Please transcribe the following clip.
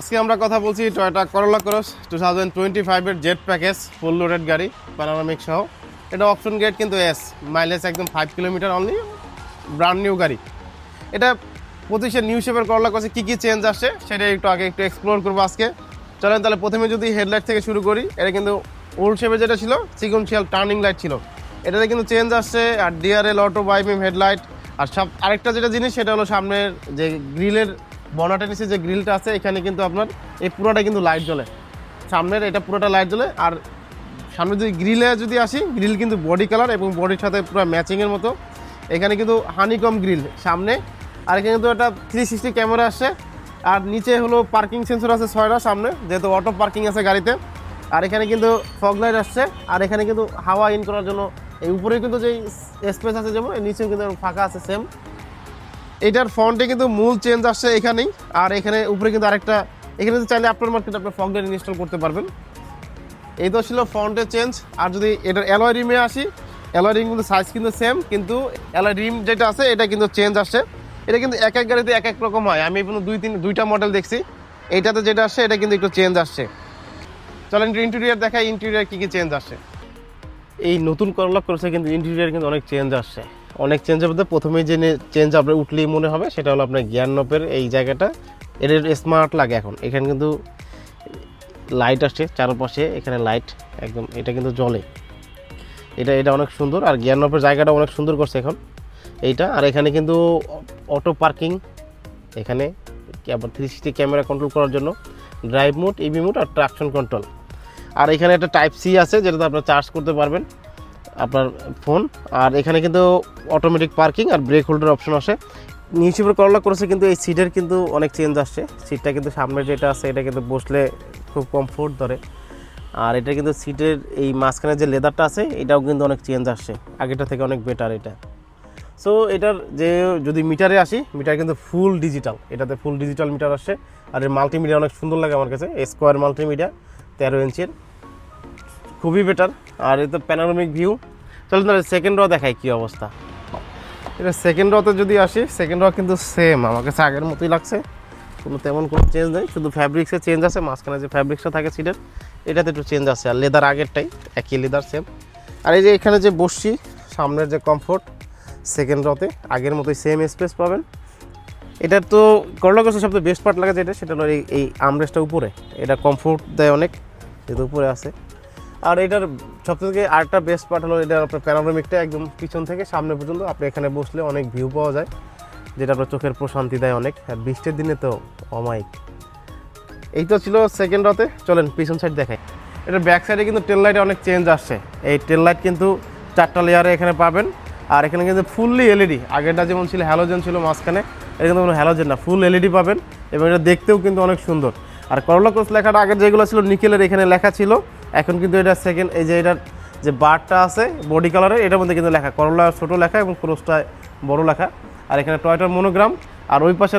আজকে আমরা কথা বলছি Toyota Corolla Cross two thousand twenty ফাইভের জেট প্যাকেজ ফুল লোডেড গাড়ি প্যানারামিক সহ। এটা অপশন গেট কিন্তু এস মাইলেজ একদম five kilometre only brand new গাড়ি। এটা পঁচিশে নিউ শেপের করোলা ক্রসে কী কী চেঞ্জ আসছে, সেটা একটু আগে একটু এক্সপ্লোর করব আজকে। চলেন তাহলে প্রথমে যদি হেডলাইট থেকে শুরু করি, এটা কিন্তু ওল্ড শেপে যেটা ছিল সিকুয়েন্সিয়াল টার্নিং লাইট ছিল। এটাতে কিন্তু চেঞ্জ আসছে, আর ডিআরএল অটো বাইমিম হেডলাইট আর সব আরেকটা যেটা জিনিস, সেটা হলো সামনের যে গ্রিলের বনাটের নিচে যে গ্রিলটা আছে, এখানে কিন্তু আপনার এই পুরোটা কিন্তু লাইট জ্বলে। সামনের এটা পুরোটা লাইট জ্বলে, আর সামনে যদি গ্রিলে যদি আসি, গ্রিল কিন্তু বডি কালার এবং বডির সাথে পুরো ম্যাচিংয়ের মতো। এখানে কিন্তু হানিকম গ্রিল সামনে, আর এখানে কিন্তু একটা থ্রি সিক্সটি ক্যামেরা আসছে। আর নিচে হলো পার্কিং সেন্সর আছে ছয়টা সামনে, যেহেতু অটো পার্কিং আছে গাড়িতে। আর এখানে কিন্তু ফগ লাইট আসছে, আর এখানে কিন্তু হাওয়া ইন করার জন্য এই উপরে কিন্তু যেই স্পেস আছে যেমন নিচেও কিন্তু ফাঁকা আছে সেম এটার ফন্টে কিন্তু মূল চেঞ্জ আসছে এখানেই। আর এখানে উপরে কিন্তু আরেকটা, এখানে চাইলে আপনার মার্কেট আপনার লাইট ইনস্টল করতে পারবেন। এই তো ছিল ফন্টের চেঞ্জ আর যদি এটার অ্যালয় রিমে আসি অ্যালয় রিম কিন্তু সাইজ কিন্তু সেম কিন্তু অ্যালয় রিম যেটা আছে, এটা কিন্তু চেঞ্জ আসছে। এটা কিন্তু এক এক গাড়িতে এক এক রকম হয়। আমি পর্যন্ত দুই তিন, দুইটা মডেল দেখছি। এইটাতে যেটা আসছে, এটা কিন্তু একটু চেঞ্জ আসছে। চলেন ইন্টেরিয়ার দেখাই ইন্টেরিয়ার কী কী চেঞ্জ আসছে। এই নতুন করলা করেছে কিন্তু ইন্টেরিয়ার কিন্তু অনেক চেঞ্জ আসছে। অনেক চেঞ্জের মধ্যে প্রথমেই যে চেঞ্জ আপনার উঠলেই মনে হবে, সেটা হলো আপনার গিয়ার নপের এই জায়গাটা। এর স্মার্ট লাগে এখন। এখানে কিন্তু লাইট আসছে চারপাশে, এখানে লাইট একদম, এটা কিন্তু জলে। এটা এটা অনেক সুন্দর। আর গিয়ার নপের জায়গাটা অনেক সুন্দর করছে এখন। এইটা, আর এখানে কিন্তু অটো পার্কিং এখানে আবার থ্রি সিক্সটি ক্যামেরা কন্ট্রোল করার জন্য। ড্রাইভ মোড ইভি মোড আর ট্রাকশন কন্ট্রোল আর এখানে একটা টাইপ সি আছে, যেটাতে আপনার চার্জ করতে পারবেন। আপনার ফোন। আর এখানে কিন্তু অটোমেটিক পার্কিং আর ব্রেক হোল্ডার অপশন আসে। নিউসিপের করলা করেছে কিন্তু এই সিটের কিন্তু অনেক চেঞ্জ আসছে। সিটটা কিন্তু সামনে যেটা আছে, এটা কিন্তু বসলে খুব কমফোর্ট ধরে। আর এটা কিন্তু সিটের এই মাঝখানে যে লেদারটা আছে, এটাও কিন্তু অনেক চেঞ্জ আসছে। আগেটা থেকে অনেক বেটার এটা। সো এটার যে যদি মিটারে আসি মিটার কিন্তু ফুল ডিজিটাল এটাতে ফুল ডিজিটাল মিটার আসছে। আর এর মাল্টিমিডিয়া অনেক সুন্দর লাগে আমার কাছে। স্কোয়ার মাল্টিমিডিয়া তেরো ইঞ্চের। খুবই বেটার আর এতে প্যানোরামিক ভিউ চলুন তাহলে সেকেন্ড র দেখাই কী অবস্থা। এটা সেকেন্ড রতে যদি আসি সেকেন্ড র কিন্তু সেম আমার কাছে আগের মতোই লাগছে। কোনো তেমন কোনো চেঞ্জ নেই, শুধু ফ্যাব্রিক্সে চেঞ্জ আছে, মাঝখানে যে ফ্যাব্রিক্সটা থাকে সিটের এটাতে একটু চেঞ্জ আছে, আর লেদার আগেরটাই, একই লেদার সেম আর এই যে এখানে যে বসছি, সামনের যে কমফোর্ট সেকেন্ড রতে আগের মতোই সেম স্পেস পাবেন। এটার তো করলা গাছের সবচেয়ে বেস্ট পার্ট লাগে যেটা, সেটা হলো এই আমরেসটা উপরে। এটা কমফোর্ট দেয় অনেক, যেহেতু উপরে আছে। আর এটার সব সবথেকে আরেকটা বেস্ট পার্ট হলো এটা আপনার প্যানোরামিকটা একদম পিছন থেকে সামনে পর্যন্ত। আপনি এখানে বসলে অনেক ভিউ পাওয়া যায়, যেটা আপনার চোখের প্রশান্তি দেয় অনেক। আর বৃষ্টির দিনে তো অমাইক এই তো ছিল সেকেন্ড রতে চলেন পিছন সাইড দেখাই। এটার ব্যাক সাইডে কিন্তু টেল লাইটে অনেক চেঞ্জ আসছে। এই টেল লাইট কিন্তু চারটা লেয়ারে এখানে পাবেন। আর এখানে কিন্তু ফুললি এলইডি আগেরটা যেমন ছিল হ্যালোজেন ছিল মাঝখানে, এটা কিন্তু কোনো হ্যালোজেন না ফুল এলইডি পাবেন। এবং এটা দেখতেও কিন্তু অনেক সুন্দর। আর করলা কোর্স লেখাটা আগের যেগুলো ছিল, নিকেলের এখানে লেখা ছিল। এখন কিন্তু এটা সেকেন্ড এই যে এটার যে বারটা আছে বডি কালারের এটার মধ্যে কিন্তু লেখা, করলা ছোটো লেখা এবং ক্রোসটা বড় লেখা। আর এখানে টয়টার মনোগ্রাম আর ওই পাশে